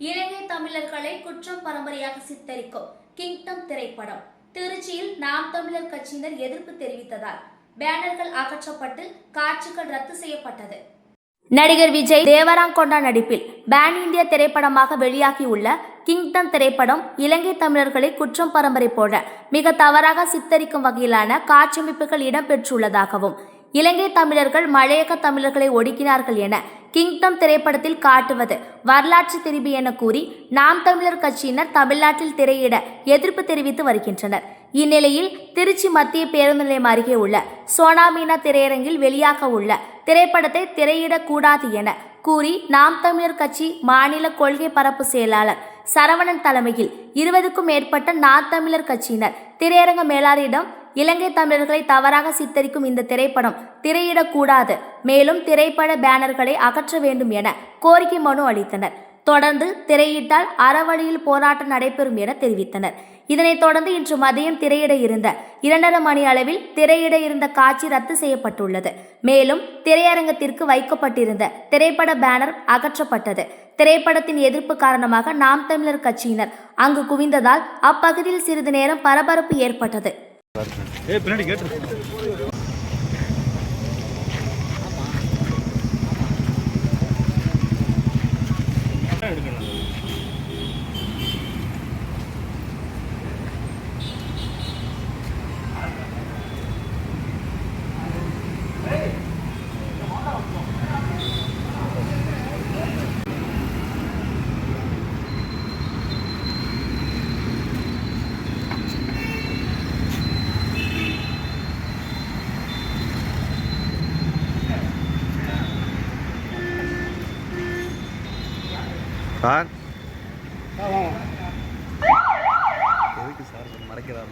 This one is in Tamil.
இலங்கை தமிழர்களை குற்றம் பரம்பரையாக சித்தரிக்கும் கிங்டம் திரைப்படம். திருச்சியில் நாம் தமிழர் கட்சியினர் எதிர்ப்பு தெரிவித்ததால் பேனர்கள் அகற்றப்பட்டு காட்சிகள் ரத்து செய்யப்பட்டது. நடிகர் விஜய் தேவராங்கொண்டா நடிப்பில் பேன் இந்திய திரைப்படமாக வெளியாகியுள்ள கிங்டம் திரைப்படம் இலங்கை தமிழர்களை குற்றம் பரம்பரை போல மிக தவறாக சித்தரிக்கும் வகையிலான காட்சியமைப்புகள் இடம்பெற்றுள்ளதாகவும் இலங்கை தமிழர்கள் மலையக தமிழர்களை ஒடுக்கினார்கள் என கிங்டம் திரைப்படத்தில் காட்டுவது. வரலாற்று திரிபு என கூறி நாம் தமிழர் கட்சியினர் தமிழ்நாட்டில் திரையிட எதிர்ப்பு தெரிவித்து வருகின்றனர். இந்நிலையில் திருச்சி மத்திய பேருந்து நிலையம் அருகே உள்ள சோனாமீனா திரையரங்கில் வெளியாக உள்ள திரைப்படத்தை திரையிடக்கூடாது என கூறி நாம் தமிழர் கட்சி மாநில கொள்கை பரப்பு செயலாளர் சரவணன் தலைமையில் இருபதுக்கும் மேற்பட்ட நாம் தமிழர் கட்சியினர் திரையரங்க மேலாளரிடம் இலங்கை தமிழர்களை தவறாக சித்தரிக்கும் இந்த திரைப்படம் திரையிடக்கூடாது. மேலும் திரைப்பட பேனர்களை அகற்ற வேண்டும் என கோரிக்கை மனு அளித்தனர். தொடர்ந்து திரையிட்டால் அறவழியில் போராட்டம் நடைபெறும் என தெரிவித்தனர். இதனைத் தொடர்ந்து இன்று மதியம் திரையிட இருந்த இரண்டரை மணி அளவில் திரையிட இருந்த காட்சி ரத்து செய்யப்பட்டுள்ளது. மேலும் திரையரங்கத்திற்கு வைக்கப்பட்டிருந்த திரைப்பட பேனர் அகற்றப்பட்டது. திரைப்படத்தின் எதிர்ப்பு காரணமாக நாம் தமிழர் கட்சியினர் அங்கு குவிந்ததால் அப்பகுதியில் சிறிது நேரம் பரபரப்பு ஏற்பட்டது. ஏய் பின்னாடி கேட்டு சார். எதுக்கு சார்? மறைக்கிறார்.